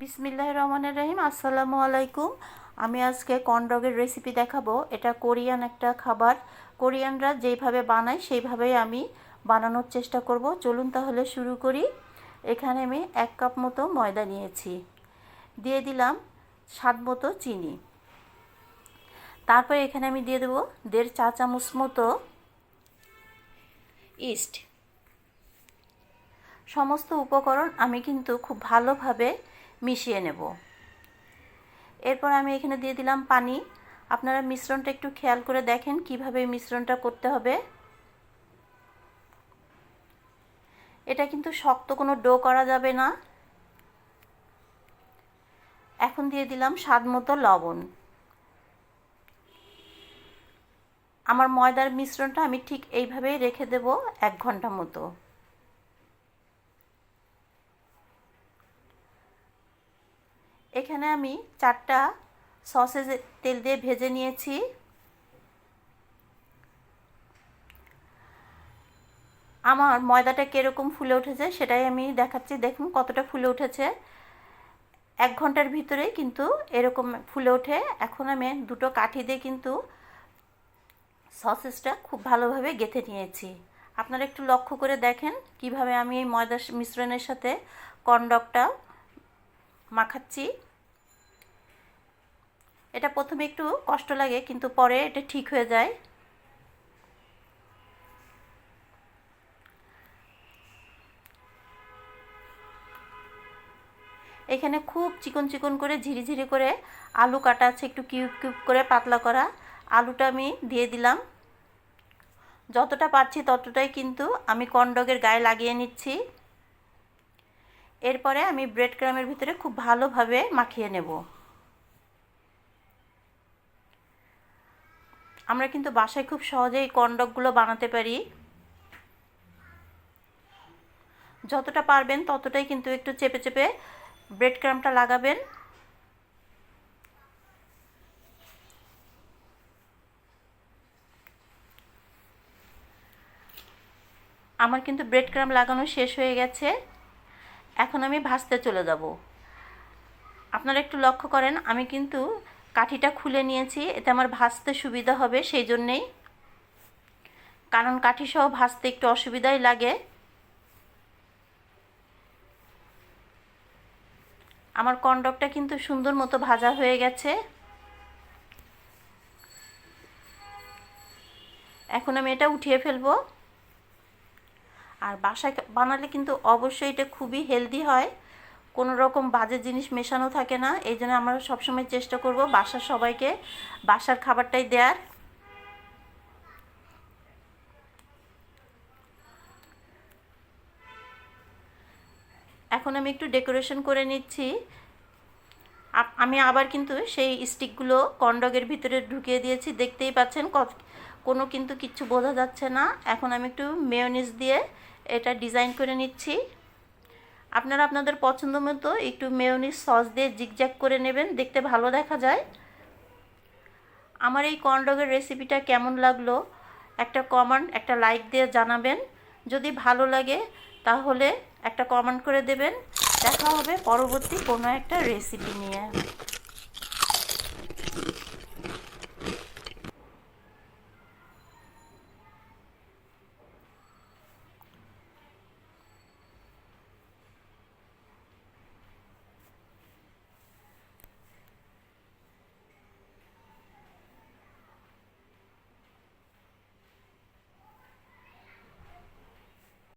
বিসমিল্লাহ রহমানের রহিম। আসসালামু আলাইকুম আমি আজকে কর্নডগের রেসিপি দেখাবো। এটা কোরিয়ান একটা খাবার। কোরিয়ানরা যেইভাবে বানায়, সেইভাবেই আমি বানানোর চেষ্টা করব। চলুন তাহলে শুরু করি। এখানে আমি এক কাপ মতো ময়দা নিয়েছি। দিয়ে দিলাম স্বাদ মতো চিনি। তারপর এখানে আমি দিয়ে দেবো দেড় চা চামচ মতো ইস্ট। সমস্ত উপকরণ আমি কিন্তু খুব ভালোভাবে মিশিয়ে নেব। এরপর আমি এখানে দিয়ে দিলাম পানি। আপনারা মিশ্রণটা একটু খেয়াল করে দেখেন কীভাবে মিশ্রণটা করতে হবে। এটা কিন্তু শক্ত কোনো ডো করা যাবে না। এখন দিয়ে দিলাম স্বাদ মতো লবণ। আমার ময়দার মিশ্রণটা আমি ঠিক এইভাবেই রেখে দেব এক ঘণ্টা মতো। এখানে আমি চারটা সসেজ তেল দিয়ে ভেজে নিয়েছি। আমার ময়দাটা কীরকম ফুলে উঠেছে সেটাই আমি দেখাচ্ছি। দেখুন কতটা ফুলে উঠেছে। এক ঘণ্টার ভিতরে কিন্তু এরকম ফুলে ওঠে। এখন আমি দুটো কাঠি দিয়ে কিন্তু সসেসটা খুব ভালোভাবে গেঁথে নিয়েছি। আপনারা একটু লক্ষ্য করে দেখেন কীভাবে আমি এই ময়দা মিশ্রণের সাথে কর্নডকটা মাখাচ্ছি। এটা প্রথমে একটু কষ্ট লাগে, কিন্তু পরে এটা ঠিক হয়ে যায়। এখানে খুব চিকন চিকন করে ঝিরিঝিরি করে আলু কাটা আছে, একটু কিউব কিউব করে পাতলা করা। আলুটা আমি দিয়ে দিলাম। যতটা পারছি ততটাই কিন্তু আমি কন্ডগের গায়ে লাগিয়ে নিচ্ছি। এরপরে আমি ব্রেড ক্রামের ভিতরে খুব ভালোভাবে মাখিয়ে নেব। আমরা কিন্তু বাসায় খুব সহজেই কন্ডকগুলো বানাতে পারি। যতটা পারবেন ততটাই কিন্তু একটু চেপে চেপে ব্রেড ক্রামটা লাগাবেন। আমার কিন্তু ব্রেড ক্রাম লাগানো শেষ হয়ে গেছে। এখন আমি ভাজতে চলে যাব। আপনারা একটু লক্ষ্য করেন, আমি কিন্তু কাঠিটা খুলে নিয়েছি, এতে আমার ভাজতে সুবিধা হবে সেই জন্যেই কারণ কাঠি সহ ভাজতে একটু অসুবিধাই লাগে। আমার কন্ডকটা কিন্তু সুন্দর মতো ভাজা হয়ে গেছে। এখন আমি এটা উঠিয়ে ফেলব। আর বাসায় বানালে কিন্তু অবশ্যই এটা খুবই হেলদি হয়। কোনো রকম বাজে জিনিস মেশানো থাকে না, এই জন্য আমরা সবসময় চেষ্টা করব বাসার সবাইকে বাসার খাবারটাই দেওয়ার এখন আমি একটু ডেকোরেশন করে নিচ্ছি। আমি আবার কিন্তু সেই স্টিকগুলো কন্ডগের ভিতরে ঢুকিয়ে দিয়েছি, দেখতেই পাচ্ছেন কোনো কিন্তু কিচ্ছু বোঝা যাচ্ছে না। এখন আমি একটু মেয়নিজ দিয়ে এটা ডিজাইন করে নিচ্ছি। আপনারা আপনাদের পছন্দ মতো একটু মেয়নিজ সস দিয়ে জিগজ্যাগ করে নেবেন, দেখতে ভালো দেখা যায়। আমার এই কর্নডগের রেসিপিটা কেমন লাগল? একটা কমেন্ট একটা লাইক দিয়ে জানাবেন। যদি ভালো লাগে, তাহলে একটা কমেন্ট করে দেবেন। দেখা হবে পরবর্তী কোনো একটা রেসিপি নিয়ে।